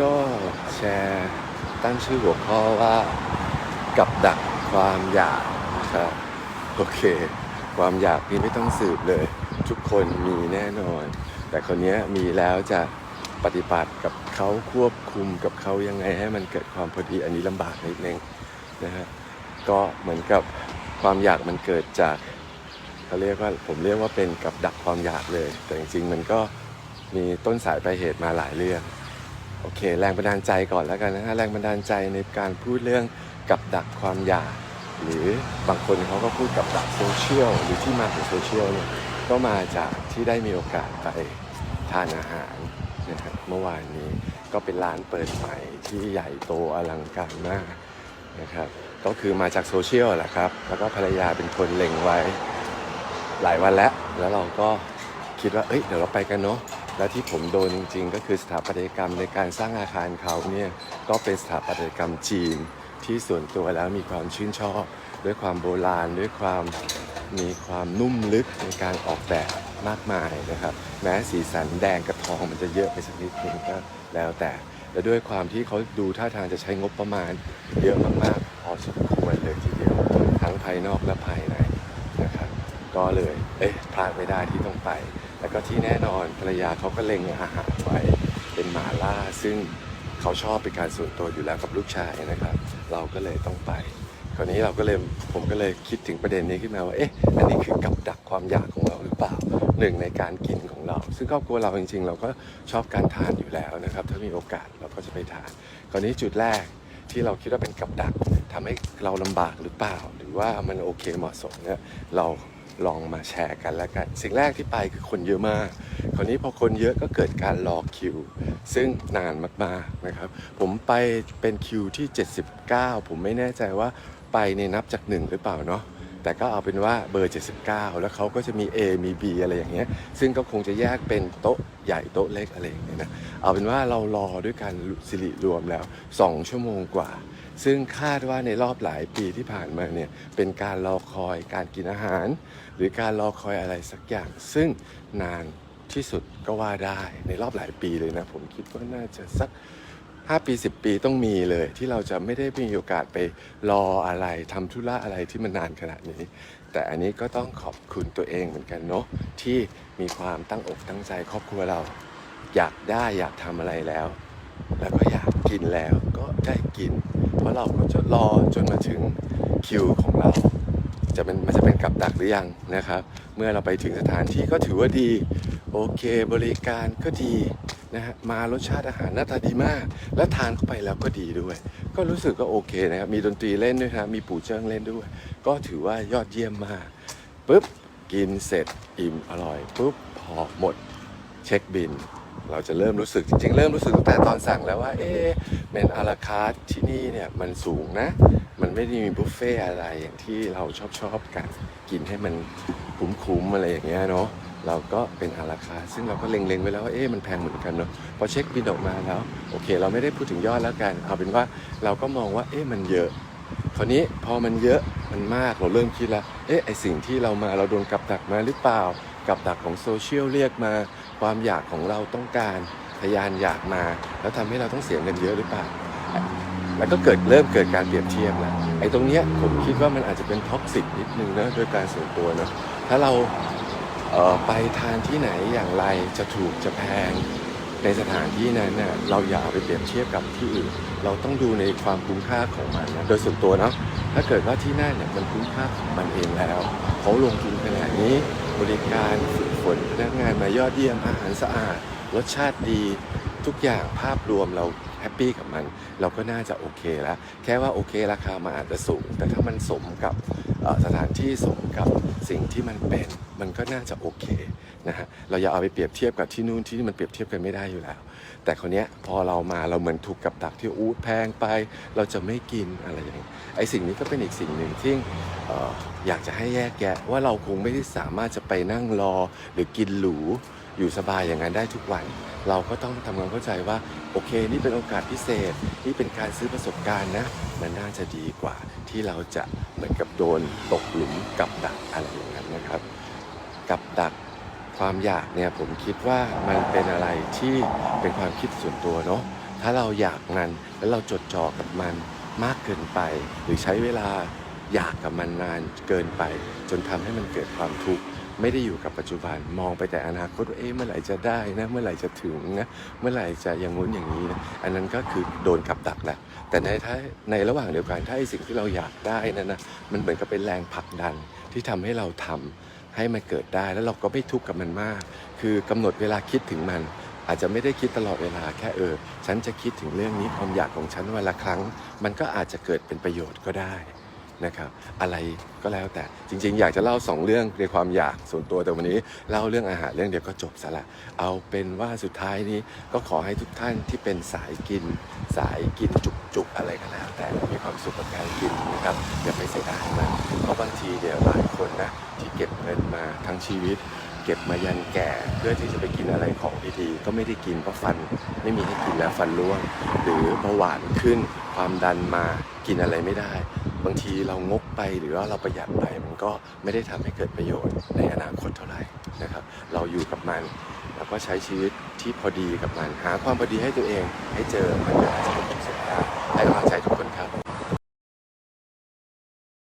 ก็แชร์ตั้งชื่อหัวข้อว่ากับดักความอยากนะครับโอเค ความอยากนี่ไม่ต้องสืบเลย ทุกคนมีแน่นอน แต่คนนี้มีแล้วจะปฏิบัติกับเขาควบคุมกับเขายังไงให้มันเกิดความพอดีอันนี้ลำบากนิดนึงนะฮะก็เหมือนกับความอยากมันเกิดจากเขาเรียกว่าผมเรียกว่าเป็นกับดักความอยากเลย แต่จริงๆมันก็มีต้นสายปลายเหตุมาหลายเรื่อง โอเค แรงบันดาลใจก่อนแล้วกันนะฮะแรงบันดาลใจในการพูดเรื่องกับดักความอยากหรือบางคนเขาก็พูดกับดักโซเชียลหรือที่มาของโซเชียลเนี่ยก็มาจากที่ได้มีโอกาสไปทานอาหารนะครับเมื่อวานนี้ก็เป็นร้านเปิดใหม่ที่ใหญ่โตอลังการมากนะครับก็คือมาจากโซเชียลแหละครับ แล้วก็ภรรยาเป็นคนเล็งไว้หลายวันแล้ว แล้วเราก็คิดว่า เอ้ย เดี๋ยวเราไปกันเนาะ แล้วที่ผมโดนจริง ๆ ก็คือสถาปัตยกรรมในการสร้างอาคารเขาเนี่ยก็เป็นสถาปัตยกรรมจีน ที่ส่วนตัวแล้วมีความชื่นชอบ ด้วยความโบราณ ด้วยความมีความนุ่มลึกในการออกแบบมากมายนะครับ แม้สีสันแดงกับทองมันจะเยอะไปสักนิดนึงก็แล้วแต่และด้วยความที่เขาดูท่าทางจะใช้งบประมาณเยอะมากๆพอสมควรเลยทีเดียวทั้งภายนอกและภายในนะครับ ก็เลยเอ๊ะพลาดไม่ได้ที่ต้องไป แล้วก็ที่แน่นอนภรรยาเขาก็เล็งอาหารไว้เป็นหมาล่า ซึ่งเขาชอบเป็นการส่วนตัวอยู่แล้วกับลูกชายนะครับ เราก็เลยต้องไปคราวนี้เราก็เลยผมก็เลยคิดถึงประเด็นนี้ขึ้นมาว่าเอ๊ะอันนี้คือกับดักความอยากของเราหรือเปล่าหนึ่งในการกินของเรา ซึ่งครอบครัวเราจริงๆ เราก็ชอบการทานอยู่แล้วนะครับ ถ้ามีโอกาสเราก็จะไปทานคราวนี้จุดแรกที่เราคิดว่าเป็นกับดักทำให้เราลำบากหรือเปล่า หรือว่ามันโอเคเหมาะสมเนี่ยเรา ลองมาแชร์กันแล้วกัน สิ่งแรกที่ไปคือคนเยอะมาก คราวนี้พอคนเยอะก็เกิดการรอคิว ซึ่งนานมากๆนะครับ ผมไปเป็นคิวที่ 79 ผมไม่แน่ใจว่าไปในนับจากหนึ่งหรือเปล่าเนาะแต่ก็เอาเป็นว่าเบอร์ 79 แล้วเขาก็จะมี A มี B อะไรอย่างเงี้ย ซึ่งก็คงจะแยกเป็นโต๊ะใหญ่โต๊ะเล็กอะไรอย่างเงี้ยนะ เอาเป็นว่าเรารอด้วยกันสิริรวมแล้ว 2 ชั่วโมงกว่า ซึ่งคาดว่าในรอบหลายปีที่ผ่านมาเนี่ยเป็นการรอคอยการกินอาหาร หรือการรอคอยอะไรสักอย่าง ซึ่งนานที่สุดก็ว่าได้ในรอบหลายปีเลยนะ ผมคิดว่าน่าจะสัก 5 ปี 10 ปีต้องมีเลย ที่เราจะไม่ได้มีโอกาสไปรออะไรทำธุระอะไรที่มันนานขนาดนี้ แต่อันนี้ก็ต้องขอบคุณตัวเองเหมือนกันเนาะที่มีความตั้งอกตั้งใจครอบครัวเรา อยากได้อยากทำอะไรแล้ว แล้วก็อยากกินแล้วก็ได้กิน เพราะเราก็จะรอจนมาถึงคิวของเรา จะเป็นมันจะเป็นกับดักหรือยังนะครับ เมื่อเราไปถึงสถานที่ก็ถือว่าดี โอเคบริการก็ดีนะฮะมารสชาติอาหารหน้าตาดีมาก แล้วทานเข้าไปแล้วก็ดีด้วย ก็รู้สึกก็โอเคนะครับมีดนตรีเล่นด้วยนะมีปู่เจิ้งเล่นด้วย ก็ถือว่ายอดเยี่ยมมากปุ๊บกินเสร็จอิ่มอร่อยปุ๊บพอหมด เช็คบิน เราจะเริ่มรู้สึกจริงๆ เริ่มรู้สึกตั้งแต่ตอนสั่งแล้วว่า เอ๊ะเมนอาราคาร์ทที่นี่เนี่ยมันสูงนะ มันไม่ได้มีบุฟเฟ่อะไรอย่างที่เราชอบชอบๆกันกินให้มันคุ้มๆอะไรอย่างเงี้ยเนาะเราก็เป็นอาราคาร์ทซึ่งเราก็เล็งๆไว้แล้วว่าเอ๊ะมันแพงเหมือนกันเนาะพอเช็คบินออกมาแล้ว โอเค เราไม่ได้พูดถึงยอดแล้วกัน เอาเป็นว่าเราก็มองว่าเอ๊ะมันเยอะคราวนี้พอมันเยอะมันมากเราเริ่มคิดแล้วเอ๊ะไอสิ่งที่เรามาเราโดนกับดักมาหรือเปล่า กับดักของโซเชียลเรียกมา ความอยากของเราต้องการทยานอยากมา แล้วทำให้เราต้องเสียเงินเยอะหรือเปล่า แล้วก็เกิดเริ่มเกิดการเปรียบเทียบแล้วไอ้ตรงเนี้ยผมคิดว่ามันอาจจะเป็นท็อกซิกนิดนึงนะโดยการส่วนตัวเนอะถ้าเราเออไปทานที่ไหนอย่างไรจะถูกจะแพงในสถานที่นั้นเน่ะเราอย่าเอาไปเปรียบเทียบกับที่อื่น เราต้องดูในความคุ้มค่าของมันนะโดยส่วนตัวเนาะถ้าเกิดว่าที่นั่นเนี่ยมันคุ้มค่าของมันเองแล้วเขาลงทุนขนาดนี้บริการฝึก ฝนพนักงานมายอดเยี่ยมอาหารสะอาด รสชาติดีทุกอย่างภาพรวมเราแฮปปี้กับมัน เราก็น่าจะโอเคแล้ว แค่ว่าโอเคราคามันอาจจะสูง แต่ถ้ามันสมกับ สถานที่สมกับสิ่งที่มันเป็น มันก็น่าจะโอเคนะฮะเราอย่าเอาไปเปรียบเทียบกับที่นู่นที่นี่มันเปรียบเทียบกันไม่ได้อยู่แล้ว แต่คนเนี้ยพอเรามาเราเหมือนถูกกับดักที่อู้แพงไป เราจะไม่กินอะไรอย่างนี้ไอ้สิ่งนี้ก็เป็นอีกสิ่งหนึ่งที่ออยากจะให้แยกแยะว่าเราคงไม่ได้สามารถจะไปนั่งรอหรือกินหรู อยู่สบายอย่างนั้นได้ทุกวัน เราก็ต้องทำความเข้าใจว่า โอเค นี่เป็นโอกาสพิเศษ นี่เป็นการซื้อประสบการณ์นะ มันน่าจะดีกว่าที่เราจะเหมือนกับโดนตกหลุมกับดักอะไรอย่างนั้นนะครับ กับดักความอยากเนี่ยผมคิดว่ามันเป็นอะไรที่เป็นความคิดส่วนตัวเนาะถ้าเราอยากมันแล้วเราจดจ่อกับมันมากเกินไป หรือใช้เวลาอยากกับมันนานเกินไป จนทำให้มันเกิดความทุกข์ ไม่ได้อยู่กับปัจจุบันมองไปแต่อนาคตว่าเอ๊ะเมื่อไหร่จะได้นะ เมื่อไหร่จะถึงนะเมื่อไหร่จะอย่างงู้นอย่างนี้นะอันนั้นก็คือโดนกับดักแหละแต่ในท้าในระหว่างเดียวกันถ้าไอสิ่งที่เราอยากได้นั่นนะมันเหมือนกับเป็นแรงผลักดันที่ทำให้เราทำให้มันเกิดได้แล้วเราก็ไม่ทุกข์กับมันมาก คือกำหนดเวลาคิดถึงมันอาจจะไม่ได้คิดตลอดเวลาแค่เออ ฉันจะคิดถึงเรื่องนี้ความอยากของฉันวันละครั้ง มันก็อาจจะเกิดเป็นประโยชน์ก็ได้ นะครับอะไรก็แล้วแต่จริงๆ อยากจะเล่าสองเรื่องในความอยากส่วนตัวแต่วันนี้เล่าเรื่องอาหารเรื่องเดียวก็จบซะละเอาเป็นว่าสุดท้ายนี้ก็ขอให้ทุกท่านที่เป็นสายกิน สายกินจุกๆอะไรก็แล้ว แต่มีความสุขกับการกินนะครับอย่าไปเสียดายมันเพราะบางทีเดี๋ยวหลายคนนะที่เก็บเงินมาทั้งชีวิต เก็บมายันแก่ เพื่อที่จะไปกินอะไรของดีๆ ก็ไม่ได้กินเพราะฟันไม่มีให้กินแล้วฟันร่วง หรือเบาหวานขึ้นความดันมากินอะไรไม่ได้ บางทีเรางกไปหรือว่าเราประหยัดไปมันก็ไม่ได้ทำให้เกิดประโยชน์ในอนาคตเท่าไหร่นะครับ เราอยู่กับมัน แล้วก็ใช้ชีวิตที่พอดีกับมันหาความพอดีให้ตัวเองให้เจอมันก็อาจจะเป็นจุดสุดท้ายให้กำลังใจทุก